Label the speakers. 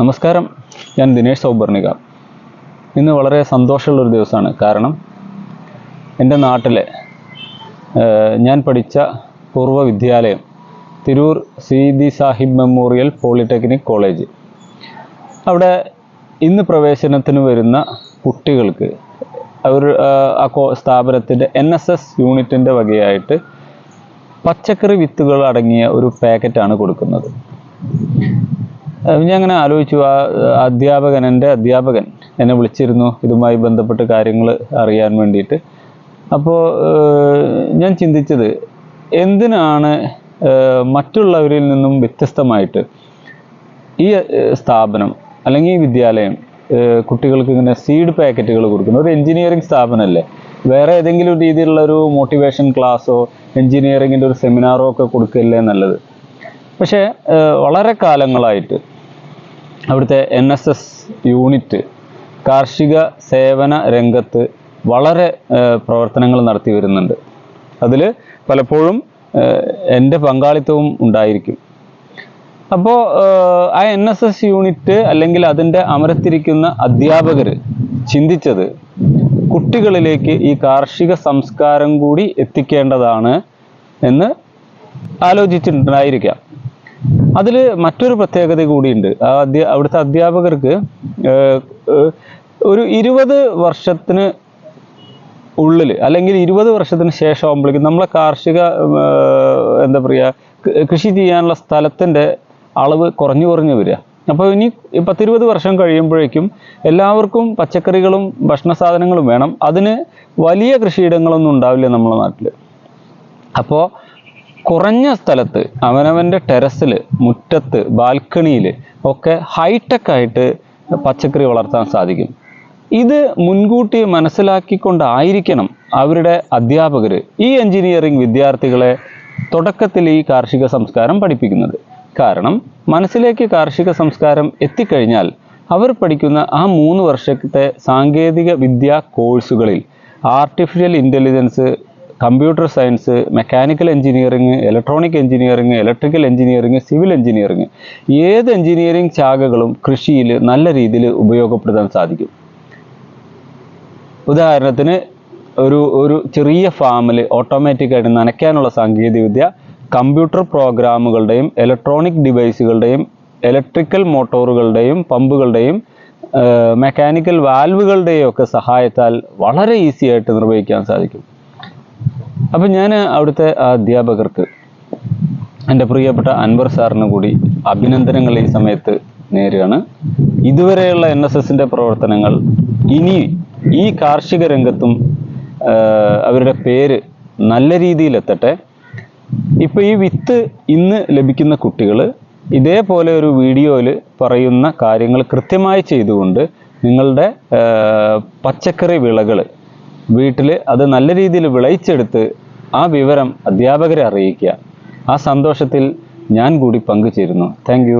Speaker 1: നമസ്കാരം. ഞാൻ ദിനേഷ് സൗബർണിക. ഇന്ന് വളരെ സന്തോഷമുള്ളൊരു ദിവസമാണ്. കാരണം എന്റെ നാട്ടിലെ ഞാൻ പഠിച്ച പൂർവ വിദ്യാലയം Tirur Seethi Sahib memorial polytechnic college. അവിടെ ഇന്ന് പ്രവേശനത്തിന് വരുന്ന കുട്ടികൾക്ക് അവർ ആ സ്ഥാപനത്തിന്റെ എൻ എസ് എസ് യൂണിറ്റിന്റെ വകയായിട്ട് പച്ചക്കറി വിത്തുകൾ അടങ്ങിയ ഒരു പാക്കറ്റാണ് കൊടുക്കുന്നത്. ഞാൻ അങ്ങനെ ആലോചിച്ചു. ആ അധ്യാപകൻ എന്റെ അധ്യാപകൻ എന്നെ വിളിച്ചിരുന്നു. ഇതുമായി ബന്ധപ്പെട്ട് കാര്യങ്ങൾ അറിയാൻ വേണ്ടിയിട്ട്. അപ്പോൾ ഞാൻ ചിന്തിച്ചത് എന്തിനാണ് മറ്റുള്ളവരിൽ നിന്നും വ്യത്യസ്തമായിട്ട് ഈ സ്ഥാപനം അല്ലെങ്കിൽ ഈ വിദ്യാലയം കുട്ടികൾക്ക് ഇങ്ങനെ സീഡ് പാക്കറ്റുകൾ കൊടുക്കുന്നു. ഒരു എഞ്ചിനീയറിംഗ് സ്ഥാപനമല്ലേ? വേറെ ഏതെങ്കിലും രീതിയിലുള്ള ഒരു മോട്ടിവേഷൻ ക്ലാസ്സോ എഞ്ചിനീയറിങ്ങിന്റെ ഒരു സെമിനാറോ ഒക്കെ കൊടുക്കല്ലേ നല്ലത്? പക്ഷേ വളരെ കാലങ്ങളായിട്ട് അവിടുത്തെ എൻ എസ് എസ് യൂണിറ്റ് കാർഷിക സേവന രംഗത്ത് വളരെ പ്രവർത്തനങ്ങൾ നടത്തി വരുന്നുണ്ട്. അതിൽ പലപ്പോഴും എന്റെ പങ്കാളിത്തവും ഉണ്ടായിരിക്കും. അപ്പോൾ ആ എൻ എസ് എസ് യൂണിറ്റ് അല്ലെങ്കിൽ അതിന്റെ അമരത്തിരിക്കുന്ന അധ്യാപകർ ചിന്തിച്ചത് കുട്ടികളിലേക്ക് ഈ കാർഷിക സംസ്കാരം കൂടി എത്തിക്കേണ്ടതാണ് എന്ന് ആലോചിച്ചിട്ടുണ്ടായിരിക്കാം. അതിൽ മറ്റൊരു പ്രത്യേകത കൂടിയുണ്ട്. ആ അധ്യ അവിടുത്തെ അധ്യാപകർക്ക് ഒരു ഇരുപത് വർഷത്തിന് ഉള്ളിൽ അല്ലെങ്കിൽ ഇരുപത് വർഷത്തിന് ശേഷം ആകുമ്പോഴേക്കും നമ്മളെ കാർഷിക എന്താ പറയുക കൃഷി ചെയ്യാനുള്ള സ്ഥലത്തിന്റെ അളവ് കുറഞ്ഞു കുറഞ്ഞു വരിക. അപ്പോൾ ഇനി പത്തിരുപത് വർഷം കഴിയുമ്പോഴേക്കും എല്ലാവർക്കും പച്ചക്കറികളും ഭക്ഷണ സാധനങ്ങളും വേണം. അതിന് വലിയ കൃഷിയിടങ്ങളൊന്നും ഉണ്ടാവില്ല നമ്മുടെ നാട്ടിൽ അപ്പോൾ കുറഞ്ഞ സ്ഥലത്ത് അവനവന്റെ ടെറസിൽ മുറ്റത്ത് ബാൽക്കണിയിൽ ഒക്കെ ഹൈടെക് ആയിട്ട് പച്ചക്കറി വളർത്താൻ സാധിക്കും. ഇത് മുൻകൂട്ടി മനസ്സിലാക്കിക്കൊണ്ടായിരിക്കണം അവരുടെ അധ്യാപകർ ഈ എഞ്ചിനീയറിംഗ് വിദ്യാർത്ഥികളെ തുടക്കത്തിൽ ഈ കാർഷിക സംസ്കാരം പഠിപ്പിക്കുന്നത്. കാരണം മനസ്സിലേക്ക് കാർഷിക സംസ്കാരം എത്തിക്കഴിഞ്ഞാൽ അവർ പഠിക്കുന്ന ആ മൂന്ന് വർഷത്തെ സാങ്കേതിക വിദ്യാ കോഴ്സുകളിൽ artificial intelligence computer science mechanical engineering electronic engineering electrical engineering civil engineering ഏത് എഞ്ചിനീയറിംഗ് ശാഖകളും കൃഷിയിൽ നല്ല രീതിയിൽ ഉപയോഗപ്പെടുത്താൻ സാധിക്കും. ഉദാഹരണത്തിന് ഒരു ഒരു ചെറിയ ഫാമിൽ ഓട്ടോമാറ്റിക്കായിട്ട് നനയ്ക്കാനുള്ള സാങ്കേതികവിദ്യ കമ്പ്യൂട്ടർ പ്രോഗ്രാമുകളുടെയും ഇലക്ട്രോണിക് ഡിവൈസുകളുടെയും ഇലക്ട്രിക്കൽ മോട്ടോറുകളുടെയും പമ്പുകളുടെയും മെക്കാനിക്കൽ വാൽവുകളുടെയും ഒക്കെ സഹായത്താൽ വളരെ ഈസി ആയിട്ട് നിർവഹിക്കാൻ സാധിക്കും. അപ്പം ഞാൻ അവിടുത്തെ അധ്യാപകർക്ക് എന്റെ പ്രിയപ്പെട്ട അൻവർ സാറിന് കൂടി അഭിനന്ദനങ്ങൾ ഈ സമയത്ത് നേരുകയാണ്. ഇതുവരെയുള്ള എൻ എസ് എസിന്റെ പ്രവർത്തനങ്ങൾ ഇനി ഈ കാർഷിക രംഗത്തും അവരുടെ പേര് നല്ല രീതിയിലെത്തട്ടെ. ഇപ്പോൾ ഈ വിത്ത് ഇന്ന് ലഭിക്കുന്ന കുട്ടികൾ ഇതേപോലെ ഒരു വീഡിയോയിൽ പറയുന്ന കാര്യങ്ങൾ കൃത്യമായി ചെയ്തുകൊണ്ട് നിങ്ങളുടെ പച്ചക്കറി വിളകൾ വീട്ടിൽ അത് നല്ല രീതിയിൽ വിളയിച്ചെടുത്ത് ആ വിവരം അധ്യാപകരെ അറിയിക്കുക. ആ സന്തോഷത്തിൽ ഞാൻ കൂടി പങ്കുചേരുന്നു. താങ്ക്